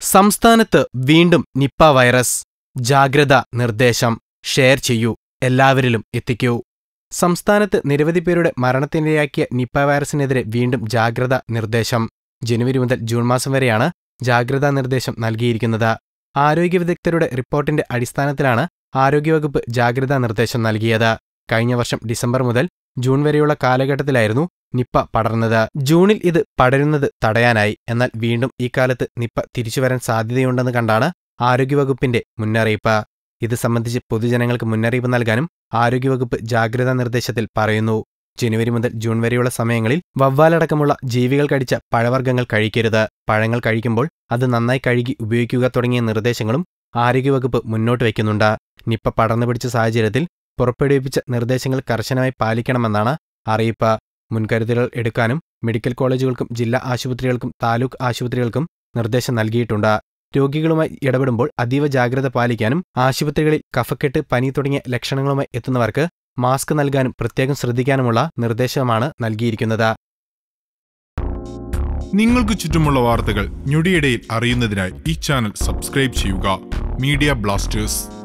സംസ്ഥാനത്ത് വീണ്ടും Nipah virus. ജാഗ്രത നിർദ്ദേശം ഷെയർ ചെയ്യൂ. എല്ലാവരിലും എത്തിക്കൂ. സംസ്ഥാനത്ത് നിരവധി പേരുടെ മരണത്തിനിരയാക്കിയ നിപ്പ വൈറസിനെതിരെ വീണ്ടും ജാഗ്രതാ നിർദ്ദേശം. ജനുവരി മുതൽ ജൂൺ മാസം വരെയാണ് ജാഗ്രതാ നിർദ്ദേശം നൽകിയിരിക്കുന്നത്. ആരോഗ്യ വിദഗ്ധരുടെ റിപ്പോർട്ടിന്റെ അടിസ്ഥാനത്തിലാണ് ആരോഗ്യവകുപ്പ് ജാഗ്രതാ നിർദ്ദേശം നൽകിയത്. കഴിഞ്ഞ വർഷം ഡിസംബർ മുതൽ ജൂൺ വരെയുള്ള കാലഘട്ടത്തിലായിരുന്നു നിപ്പ പടർന്നത്. ജൂണിൽ ഇത് പടരുന്നത് തടയാനായി. എന്നാൽ വീണ്ടും ഈ കാലത്ത് നിപ്പ തിരിച്ചുവരാൻ സാധ്യതയുണ്ടെന്ന് കണ്ടാണ് ആരോഗ്യവകുപ്പിന്റെ മുന്നറിയിപ്പ്. ഇത് സംബന്ധിച്ച് പൊതുജനങ്ങൾക്ക് മുന്നറിയിപ്പ് നൽകാനും ആരോഗ്യവകുപ്പ് ജാഗ്രതാ നിർദ്ദേശത്തിൽ പറയുന്നു. ജനുവരി മുതൽ ജൂൺ വരെയുള്ള സമയങ്ങളിൽ വവ്വാലടക്കമുള്ള ജീവികൾ കടിച്ച പഴവർഗങ്ങൾ കഴിക്കരുത്. പഴങ്ങൾ കഴിക്കുമ്പോൾ അത് നന്നായി കഴുകി ഉപയോഗിക്കുക തുടങ്ങിയ നിർദ്ദേശങ്ങളും ആരോഗ്യവകുപ്പ് മുന്നോട്ട് വയ്ക്കുന്നുണ്ട്. നിപ്പ പടർന്നു പിടിച്ച സാഹചര്യത്തിൽ പുറപ്പെടുവിപ്പിച്ച നിർദ്ദേശങ്ങൾ കർശനമായി പാലിക്കണമെന്നാണ് അറിയിപ്പ്. മുൻകരുതലുകൾ എടുക്കാനും മെഡിക്കൽ കോളേജുകൾക്കും ജില്ലാ ആശുപത്രികൾക്കും താലൂക്ക് ആശുപത്രികൾക്കും നിർദ്ദേശം നൽകിയിട്ടുണ്ട്. രോഗികളുമായി ഇടപെടുമ്പോൾ അതീവ ജാഗ്രത പാലിക്കാനും ആശുപത്രികളിൽ കഫക്കെട്ട് പനി തുടങ്ങിയ ലക്ഷണങ്ങളുമായി എത്തുന്നവർക്ക് മാസ്ക് നൽകാനും പ്രത്യേകം ശ്രദ്ധിക്കാനുമുള്ള നിർദ്ദേശമാണ് നൽകിയിരിക്കുന്നത്. നിങ്ങൾക്ക് ചുറ്റുമുള്ള വാർത്തകൾ ഞൊടിയിടയിൽ അറിയുന്നതിനായി ഈ ചാനൽ സബ്സ്ക്രൈബ് ചെയ്യുക. Media Blasters.